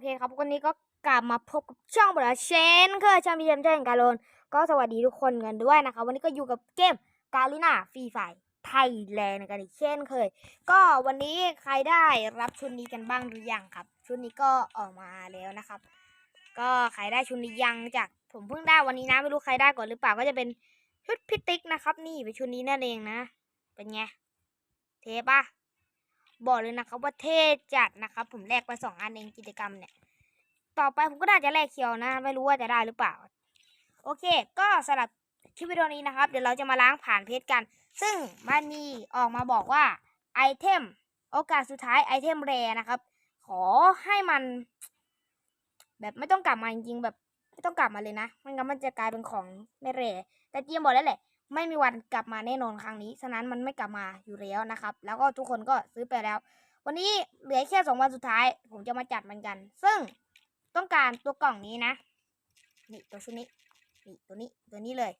เคครับวันนี้ก็กลับมาพบกับช่องบราเชนเคยช่างพีเอ็มเช่นการโลนก็สวัสดีทุกคนกันด้วยนะครับวันนี้ก็อยู่กับเกมกาลิน่าฟรีไฟไทยแลนด์กันอีกเช่นเคย ก็วันนี้ใครได้รับชุดนี้กันบ้างหรือยังครับ ชุดนี้ก็ออกมาแล้วนะครับ ก็ใครได้ชุดนี้ยังจากผมเพิ่งได้วันนี้นะไม่รู้ใครได้ก่อนหรือเปล่าก็จะเป็นชุดพิติกนะครับ นี่เป็นชุดนี้นั่นเองนะ เป็นไงเทปะ บอกเลยนะครับว่าเท่จัดนะครับ ผมแลกไปสองอันเองกิจกรรมเนี่ย ต่อไปผมก็น่าจะแลกเคียวนะ ไม่รู้ว่าจะได้หรือเปล่า โอเค ก็สำหรับคลิปวิดีโอนี้นะครับ เดี๋ยวเราจะมาล้างผ่านเพจกัน ซึ่งมันมีออกมาบอกว่าไอเทมโอกาสสุดท้ายไอเทมแรนะครับ ขอให้มัน แบบไม่ต้องกลับมาจริงๆแบบไม่ต้องกลับมาเลยนะม่งั้นมันจะกลายเป็นของไม่แรแต่เจียมบอกแล้วแหละ ไม่มีวันกลับมาแน่นอนครั้งนี้ ฉะนั้นมันไม่กลับมาอยู่แล้วนะครับ แล้วก็ทุกคนก็ซื้อไปแล้ว วันนี้เหลือแค่สองวันสุดท้าย ผมจะมาจัดมันกัน ซึ่งต้องการตัวกล่องนี้นะ นี่ตัวชุดนี้ นี่ตัวนี้ ตัวนี้เลย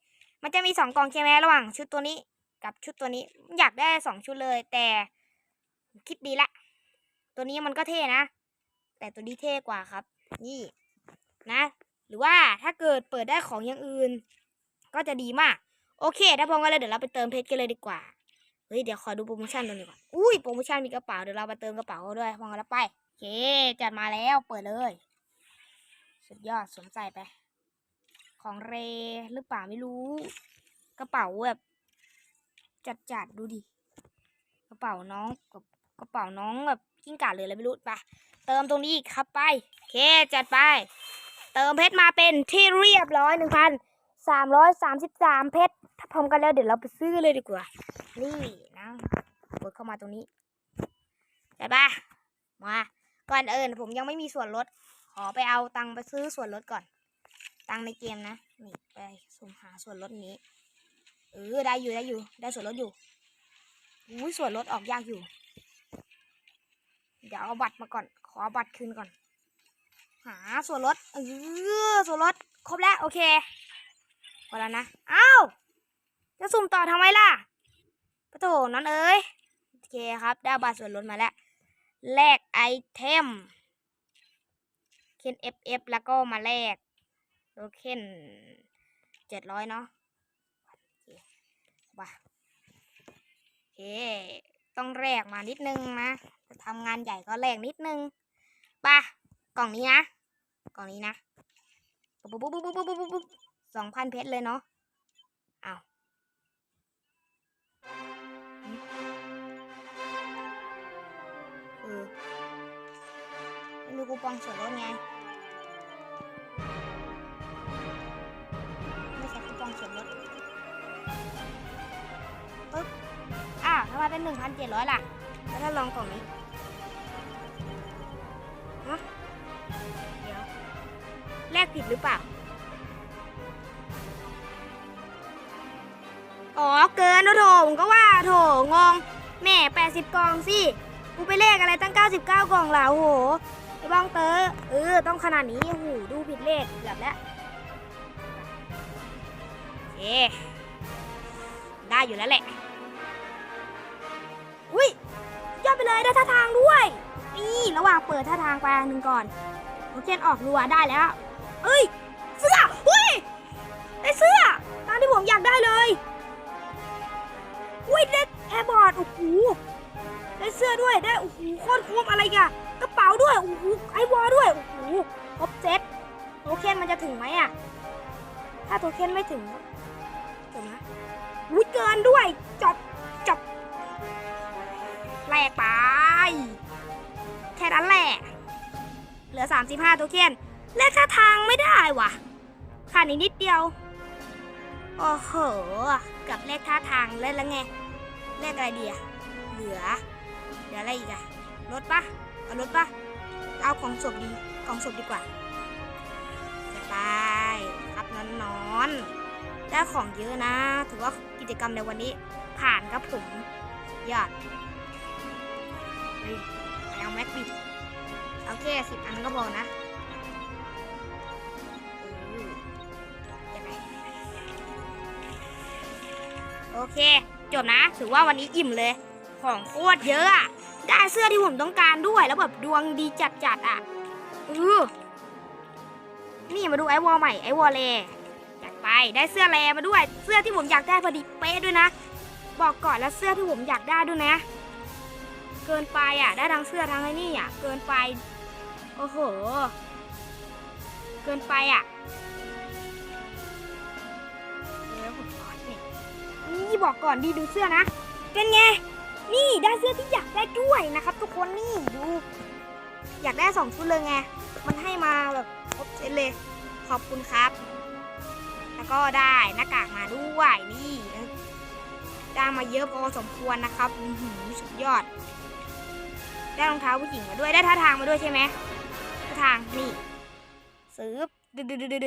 มันจะมีสองกล่องใช่ไหมระหว่าง ชุดตัวนี้กับชุดตัวนี้ อยากได้สองชุดเลย แต่คิดดีละ ตัวนี้มันก็เท่นะ แต่ตัวนี้เท่กว่าครับ นี่นะ หรือว่าถ้าเกิดเปิดได้ของอย่างอื่น ก็จะดีมาก โอเค ถ้าพร้อมกันเลยเดี๋ยวเราไปเติมเพชรกันเลยดีกว่า เฮ้ย เดี๋ยวขอดูโปรโมชั่นตัวนี้ก่อน อุ้ย โปรโมชั่นมีกระเป๋า เดี๋ยวเราไปเติมกระเป๋าด้วยพร้อมกันแล้วไปโอเค จัดมาแล้ว เปิดเลย สุดยอด สวมใส่ไป ของเรหรือเปล่าไม่รู้ กระเป๋าแบบจัดจัดดูดิ กระเป๋าน้องกับกระเป๋าน้องแบบกิ้งก่าเลยอะไรไม่รู้ไปเติมตรงนี้อีกครับไปโอเค จัดไป เติมเพชรมาเป็นที่เรียบร้อยหนึ่งพันสามร้อยสามสิบสามเพชร ถ้าพร้อมกันแล้วเดี๋ยวเราไปซื้อเลยดีกว่า นี่นะกดเข้ามาตรงนี้ได้ปะมา ก่อนเอิญผมยังไม่มีส่วนลด ขอไปเอาตังค์ไปซื้อส่วนลดก่อน ตังค์ในเกมนะ นี่ไปสุ่มหาส่วนลดนี้ เออได้อยู่ได้อยู่ ได้ส่วนลดอยู่อุ้ยส่วนลดออกยากอยู่ เดี๋ยวเอาบัตรมาก่อน ขอบัตรคืนก่อน หาส่วนลด เออส่วนลด ครบแล้ว โอเคพอแล้วนะ อ้าว จะสุ่มต่อทำไมล่ะปะโถน้องเอ้ยโอเคครับ ได้บัตรส่วนลดมาแล้วแลกไอเทมเคน FF แล้วก็มาแลกโอเคนเจ็ดร้อยเนาะว่าโอเคต้องแลกมานิดนึงนะจะทำงานใหญ่ก็แลกนิดนึงไป่ะกล่องนี้นะ กล่องนี้นะปุ๊บปุ๊บปุ๊บปุ๊บปุ๊บปุ๊บสองพันเพชรเลยเนาะ ออไม่มีคูปองส่วนลดไงไม่ใช่คูปองส่วนลดปึ๊บอ้าวทำไมเป็นหนึ่งพันเจ็ดร้อยล่ะ แล้วถ้าลองกล่องนี้ฮะเดี๋ยวแลกผิดหรือเปล่า อ๋อ เกินโถผมก็ว่าโถงงแม่แปดสิบกองสิ กูไปเลขอะไรตั้งเก้าสิบเก้ากล่องแล้วโหไอ้บ้องเตอเออ ต้องขนาดนี้โหูดูผิดเลขเกือบแล้วโอได้อยู่แล้วแหละ อุ้ยยอดไปเลยได้ท่าทางด้วย นี่ระหว่างเปิดท่าทางไปหนึ่งก่อนโอเคออกรัวได้แล้ว เอ้ย เสื้ออุ้ยได้เสื้อตามที่ผมอยากได้เลยอุ้ยได้แอร์บอร์ดโอ้โห ได้เสื้อด้วยได้โอ้โหโคตรคุ้มอะไรกันกระเป๋าด้วยโอ้โหไอวอลด้วยโอ้โหครบเซ็ตโทเค็นมันจะถึงไหมอะถ้าโทเค็นไม่ถึงถึงนะอุ้ยเกินด้วยจบจบแหลกไปแค่นั้นแหละเหลือ 35 โทเค็นเลขท่าทางไม่ได้ว่ะขาดอีกนิดเดียวโอ้โหกับเลขท่าทางเล่นแล้วไงเลขอะไรดีอะเหลือ ลืออะไรอีกอะรถปะเอารถปะเอาของศพดีของศพดีกว่าจะไปครับนอนนอนได้ของเยอะนะ ถือว่ากิจกรรมในวันนี้ผ่านครับผมยอดเฮ้ยเอาแม็กบิดเอาแค่สิบอันก็พอนะโอเค จบนะ ถือว่าวันนี้อิ่มเลย ของโคตรเยอะอะ ได้เสื้อที่ผมต้องการด้วยแล้วแบบดวงดีจัดๆอะเออนี่มาดูไอวอลใหม่ไอวอลแลจัดไปได้เสื้อแลมาด้วย เสื้อที่ผมอยากได้พอดีเป๊ะด้วยนะ บอกก่อนแล้วเสื้อที่ผมอยากได้ด้วยนะ เกินไปอะ ได้ทั้งเสื้อทั้งไอ้นี่อะ เกินไป โอ้โห เกินไปอะนี่นี่บอกก่อนดีดูเสื้อนะ เป็นไง นี่ได้เสื้อที่อยากได้ด้วยนะครับ ทุกคนนี่ดู อยากได้สองชุดเลยไง มันให้มาแบบครบเซตเลย ขอบคุณครับ แล้วก็ได้หน้ากากมาด้วยนี่ได้มาเยอะพอสมควรนะครับหืสุดยอด ได้รองเท้าผู้หญิงมาด้วยได้ท่าทางมาด้วยใช่ไหมท่าทางนี่ซื้อดืดดืด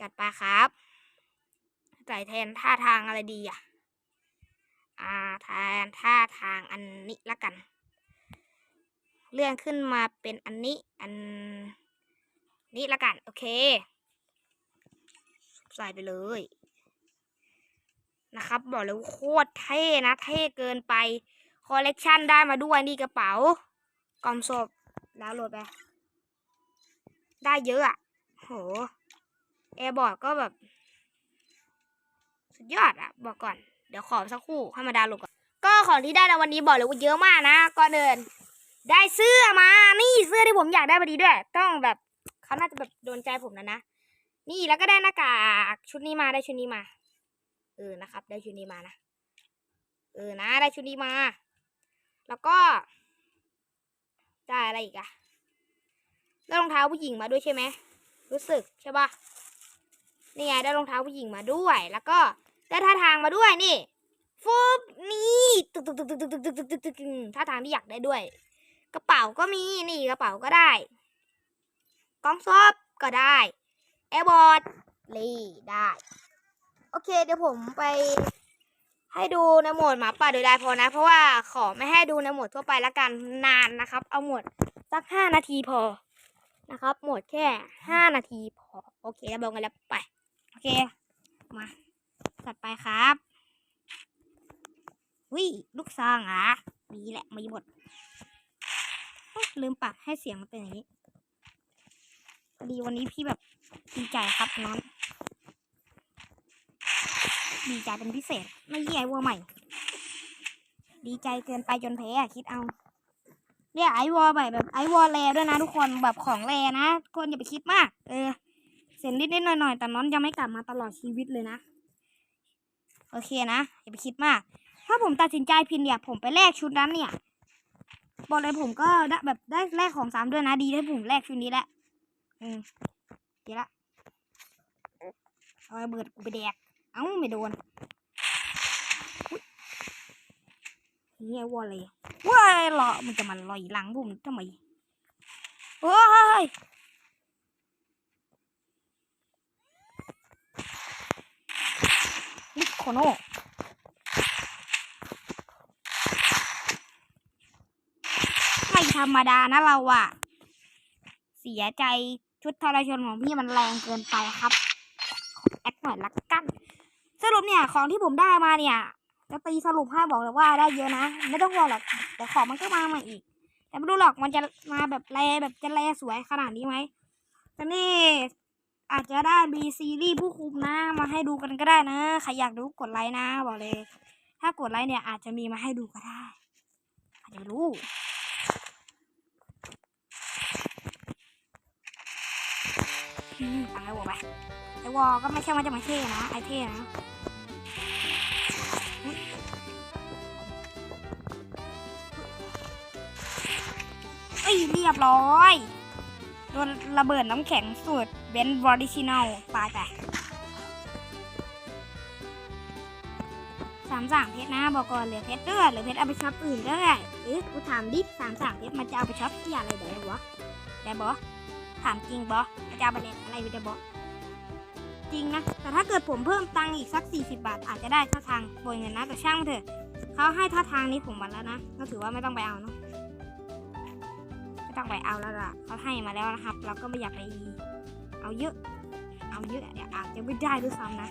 จัดไปครับใส่แทนท่าทางอะไรดีอะ อ่าแทนท่าทางอันนี้ละกัน เลื่อนขึ้นมาเป็นอันนี้อันนี้ละกัน โอเค ใส่ไปเลย นะครับ บอกเลยว่าโคตรเท่นะ เท่เกินไป คอลเลกชันได้มาด้วยนี่กระเป๋ากล่องศพแล้วโหลดไป ได้เยอะอะโหแอร์บอร์ดก็แบบ สุดยอดอะบอกก่อน เดี๋ยวขอสักครู่ให้มาดาวน์โหลดก่อน ก็ของที่ได้ในวันนี้บอกเลยว่าเยอะมากนะก่อนเดิน ได้เสื้อมา นี่เสื้อที่ผมอยากได้พอดีด้วย ต้องแบบเขาน่าจะแบบโดนใจผมนะนะ นี่แล้วก็ได้หน้ากากชุดนี้มาได้ชุดนี้มา เออนะครับ ได้ชุดนี้มานะ เออนะได้ชุดนี้มา แล้วก็ ได้อะไรอีกอะได้รองเท้าผู้หญิงมาด้วยใช่ไหมรู้สึกใช่ปะนี่ไงได้รองเท้าผู้หญิงมาด้วย แล้วก็ ได้ท่าทางมาด้วยนี่ฟุบนี่ตึกตึกตึกตึกตึกตึกตึกตึกตึกตึกท่าทางที่อยากได้ด้วย กระเป๋าก็มีนี่กระเป๋าก็ได้กล้องซอบก็ได้แอร์บอร์ดลีได้ โอเค เดี๋ยวผมไป ให้ดูในโหมดหมาป่าโดยได้พอนะ เพราะว่าขอไม่ให้ดูในโหมดทั่วไปละกันนานนะครับ เอาหมดสักห้านาทีพอนะครับ หมดแค่ห้านาทีพอ โอเคแล้วบอกกันแล้วไป โอเค มา จัดไปครับวิลูกซองอะมีแหละมีหมดลืมปรับให้เสียงมันเป็นอย่างนี้พอดีวันนี้พี่แบบดีใจครับน้องดีใจเป็นพิเศษ ไม่เยี่ยวัวใหม่ ดีใจเกินไปจนแพ้อะคิดเอาเรียไอวอลแบบแบบไอวอลแรด้วยนะทุกคนแบบของแรนะคนอย่าไปคิดมาก เออ เสียนิดนิดหน่อยหน่อยแต่น้องจะไม่กลับมาตลอดชีวิตเลยนะ โอเคนะอย่าไปคิดมาก ถ้าผมตัดสินใจผิดเนี่ย ผมไปแลกชุดนั้นเนี่ยบอกเลยผมก็ได้แบบได้แลกของสามด้วยนะดีที่ผมแลกชุดนี้แหละอืมเดี๋ยวละเอาเบิดกูไปแดก เอ้าไม่โดนเฮียวอเลยว้ายหรอมันจะมาลอยหลังผมทำไมโอ้ยนิโคโนไม่ธรรมดานะเราอะเสียใจชุดทรชนของพี่มันแรงเกินไปครับ ขอแอคหน่อยละกัน สรุปเนี่ยของที่ผมได้มาเนี่ย จะตีสรุปให้บอกเลยว่าได้เยอะนะ ไม่ต้องห่วงหรอกแต่ของมันก็มามาอีก แต่ไม่รู้หรอกมันจะมาแบบแรแบบจะแรสวยขนาดนี้ไหมแต่นี่ อาจจะได้มีซีรีส์ผู้คุมนะ มาให้ดูกันก็ได้นะใครอยากดูกดไลค์นะ บอกเลย ถ้ากดไลค์เนี่ยอาจจะมีมาให้ดูก็ได้ใครจะรู้ฟังไอ้วอไปไอ้วอก็ไม่ใช่ว่าจะมาเท่นะไอเท่นะเอ้ยเรียบร้อยโดนระเบิดน้ำแข็งสูตรเบนบอดิชิแนลตายไปสามสามเพชรนะบอกก่อนเหลือเพชรเด้อเหลือเพชรเอาไปช็อปอื่นก็ได้เอ๊ะกูถามดิสามสามเพชรมันจะเอาไปช็อปที่อะไรได้วะได้บอถามจริงบอจะเอาไปเล่นอะไรได้บอจริงนะ แต่ถ้าเกิดผมเพิ่มตังค์อีกสัก 40 บาท อาจจะได้ท่าทางโบยเงินนะ แต่ช่างมันเถอะเขาให้ท่าทางนี้ผมมาแล้วนะ ก็ถือว่าไม่ต้องไปเอาเนาะ ไม่ต้องไปเอาแล้วล่ะเขาให้มาแล้วนะครับ เราก็ไม่อยากไป เอาเยอะ เอาเยอะเดี๋ยอาจจะไม่ได้ด้วยซ้ำนะ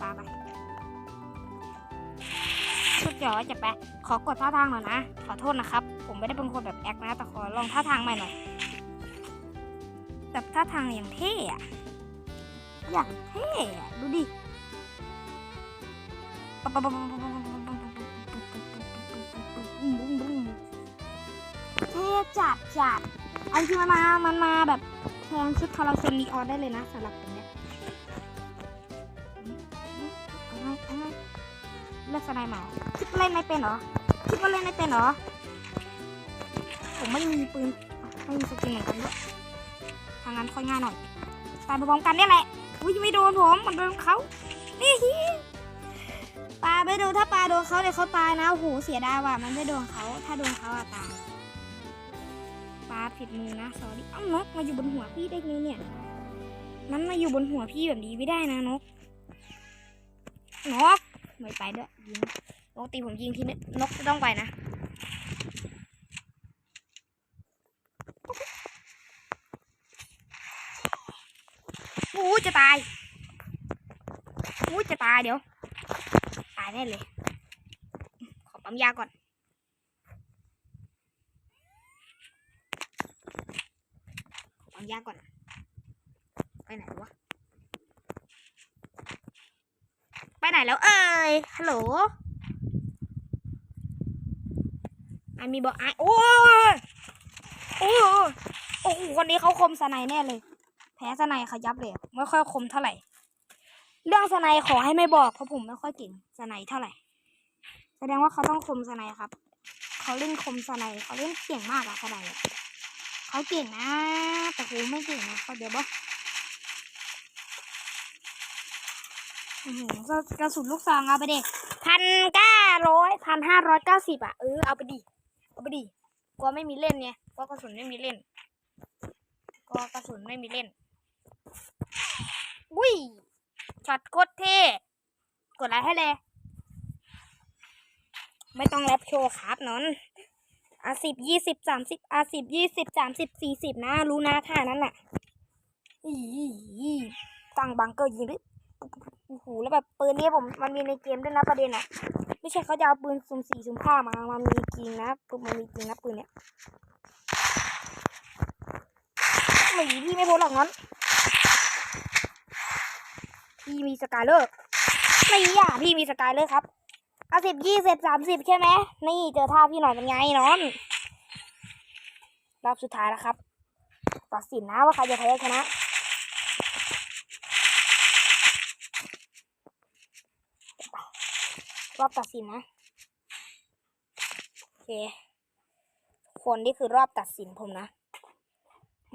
ปาไปดี๋ยวจะไปขอกดท่าทางหน่อยนะ ขอโทษนะครับ ผมไม่ได้เป็นคนแบบแอคนะ แต่ขอลองท่าทางใหม่หน่อย แบบท่าทางอย่างเท่อะอย่างเท่ดูดิเทจัดจัดอันที่มันมา มันมาแบบแทนชุดคาราเซนนีออนได้เลยนะสำหรับตรงเนี้ยเลือกสไนด์มาคิดว่าเล่นไม่เป็นเหรอคิดว่าเล่นไม่เป็นเหรอ ผมไม่มีปืนไม่มีสกินเหมือนกันด้วยทางนั้นค่อยง่ายหน่อยตายไปพร้อมกันนี่แหละอุ้ยไม่โดนผมมันโดนเขานี่ปลาไม่โดนถ้าปลาโดนเขาเดี๋ยวเขาตายนะโอ้โหเสียดายว่ะมันไม่โดนเขาถ้าโดนเขาอะตายปลา ผิดมือนะสอรี่เอ้านกมาอยู่บนหัวพี่ได้ไงเนี่ยนั้นมาอยู่บนหัวพี่แบบนี้ไม่ได้นะนกนกไม่ไปด้วยยิงนกตีผมยิงทีนี้นกจะต้องไปนะอู้จะตายอู้จะตายเดี๋ยว ตายแน่เลย ขอปั๊มยาก่อน ขอปั๊ม ยาก่อนไปไหนวะ ไปไหนแล้วเอ่ย ฮัลโหลไอมีบอกไอโอ้ยโอ้ยโอ้โหคนนี้เขาคมสไนแน่เลย แพ้สไนเขายับเลย ไม่ค่อยคมเท่าไหร่ เรื่องสไนขอให้ไม่บอกเพราะผมไม่ค่อยเก่งสไนเท่าไหร่ แสดงว่าเขาต้องคมสไนครับ เขาเล่นคมสไนเขาเล่นเก่งมากอะสไน เขาเก่งนะ แต่กูไม่เก่งนะเขาเดี๋ยวบอกอื้อหือกระสุนลูกซองเอาไปเดิพันเก้าร้อยพันห้าร้อยเก้าสิบอะ เออเอาไปดิ เอาไปดิกลัวไม่มีเล่นไงกลัวกระสุนไม่มีเล่นก็กระสุนไม่มีเล่น อุ้ยช็อตโคตรเท่กดไลค์ให้เลย ไม่ต้องแรปโชว์ครับนอน อาสิบยี่สิบสามสิบอาสิบยี่สิบสามสิบสี่สิบนะ รู้นะท่านั้นน่ะอีตั้งบังเกอร์ยิงด้วยโอ้โหแล้วแบบปืนนี้ผมมันมีในเกมด้วยนะประเด็นอะ ไม่ใช่เขาจะเอาปืนสุ่มสี่สุ่มห้ามามันมีจริงนะปืนมันมีจริงนะปืนเนี้ยหมีพี่ไม่พ้นหรอกนั้นพี่มีสกายเลอร์ไม่อะพี่มีสกายเลอร์ครับ เอาสิบยี่สิบสามสิบใช่ไหมนี่เจอท่าพี่หน่อยเป็นไงนอนรอบสุดท้ายแล้วครับตัดสินนะว่าใครจะแพ้ชนะรอบตัดสินนะโอเค คนนี่คือรอบตัดสินผมนะ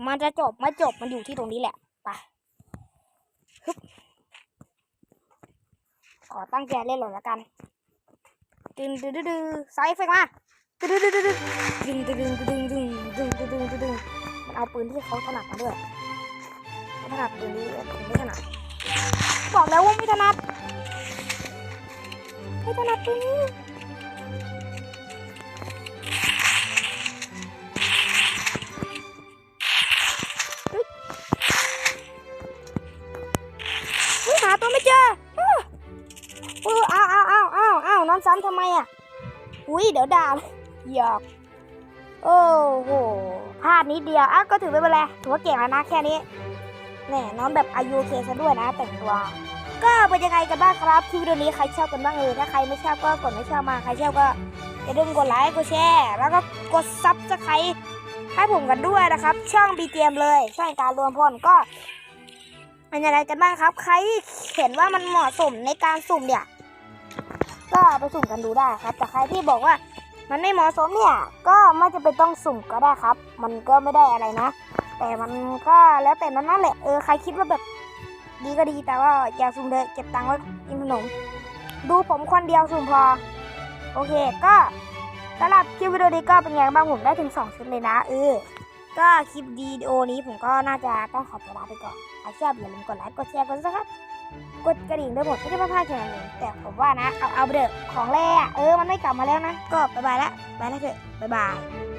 มันจะจบไม่จบมันอยู่ที่ตรงนี้แหละไปขอตั้งใจเล่นหน่อยละกัน ดึงดึงดึงดึงไซฟกมาดึงดึงดึงดึงดึงดึงดึงดึงดึงดึงดึงดึงดึงดึงมันเอาปืนที่เขาถนัดมาด้วยเขาถนัดปืนนี้ผมไม่ถนัดบอกแล้วว่าไม่ถนัดไม่ถนัดปืนนี้ เดี๋ยวด่าหยอกโอ้โหพลาดนิดเดียวอะก็ถือไม่เป็นไรถือว่าเก่งแล้วนะแค่นี้แน่น้องแบบอายุเคซะด้วยนะ แต่งตัว ก็เป็นยังไงกันบ้างครับคลิปวิดีโอนี้ใครชอบกันบ้างเออถ้าใครไม่ชอบก็กดไม่ชอบมาใครชอบก็อย่าลืมกดไลค์กดแชร์แล้วก็กดซับสไครต์ให้ผมกันด้วยนะครับ ช่อง BGM เลยช่องการรวมพลก็เป็นยังไงกันบ้างครับ ใครเห็นว่ามันเหมาะสมในการสุ่มเนี่ย ก็ไปสุ่มกันดูได้ครับ แต่ใครที่บอกว่ามันไม่เหมาะสมเนี่ย ก็ไม่จะเป็นต้องสุ่มก็ได้ครับ มันก็ไม่ได้อะไรนะ แต่มันก็แล้วแต่นั้นนั่นแหละ เออใครคิดว่าแบบดีก็ดี แต่ว่าอย่าสุ่มเลยเก็บตังค์ไว้กินขนม ดูผมคนเดียวสุ่มพอ โอเค ก็สำหรับคลิปวิดีโอนี้ก็เป็นไงบ้างผมได้ถึง2ชุดเลยนะ เออ ก็คลิปวิดีโอนี้ผมก็น่าจะต้องขอตัวลาไปก่อนใครชอบอย่าลืมกดไลค์ กดแชร์ กดซับสไครต์ กดกระดิ่งได้หมดไม่ได้พลาดแค่นั้นเองแต่ผมว่านะ เอาเอาไปเถอะของแร่เออมันไม่กลับมาแล้วนะ ก็บายบายละบายละเถอะบายบาย